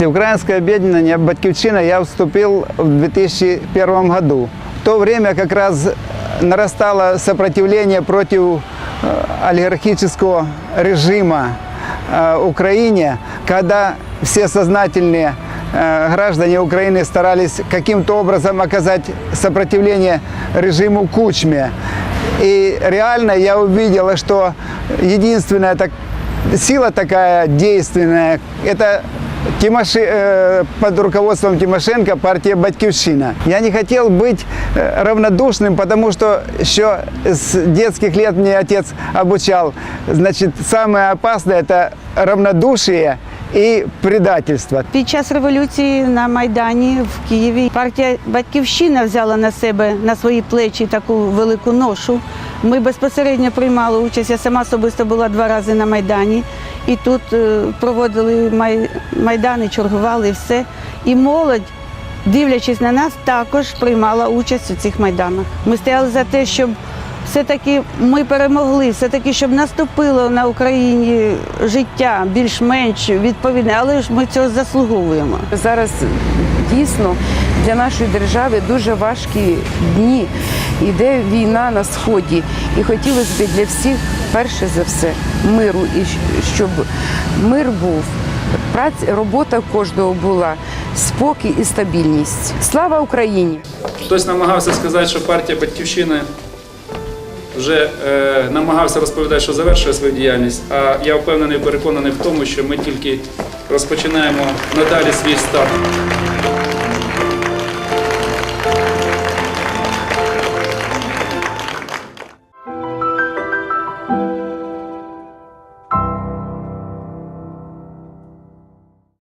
Всеукраинское объединение «Батькивщина» я вступил в 2001 году. В то время как раз нарастало сопротивление против э, олигархического режима э, Украине, когда все сознательные э, граждане Украины старались каким-то образом оказать сопротивление режиму Кучме. И реально я увидела, что единственная так, сила такая действенная, это Тимоши, э, под руководством Тимошенко партия «Батькивщина». Я не хотел быть э, равнодушным, потому что еще с детских лет мне отец обучал. Значит, самое опасное – это равнодушие и предательство. Під час революції на Майдані в Києві партія Батьківщина взяла на себе на свої плечі таку велику ношу. Ми безпосередньо приймали участь. Я сама особисто була два рази на Майдані. І тут е, проводили май- майдани, чергували все. І молодь, дивлячись на нас, також приймала участь у цих майданах. Ми стояли за те, щоб все-таки ми перемогли, все-таки, щоб наступило на Україні життя більш-менш відповідне, але ж ми цього заслуговуємо. Зараз дійсно для нашої держави дуже важкі дні. Іде війна на сході, і хотілося б для всіх, перше за все, миру, і щоб мир був, праця, робота кожного була, спокій і стабільність. Слава Україні! Хтось намагався сказати, що партія Батьківщина вже е, намагався розповідати, що завершує свою діяльність. А я впевнений, переконаний в тому, що ми тільки розпочинаємо надалі свій старт.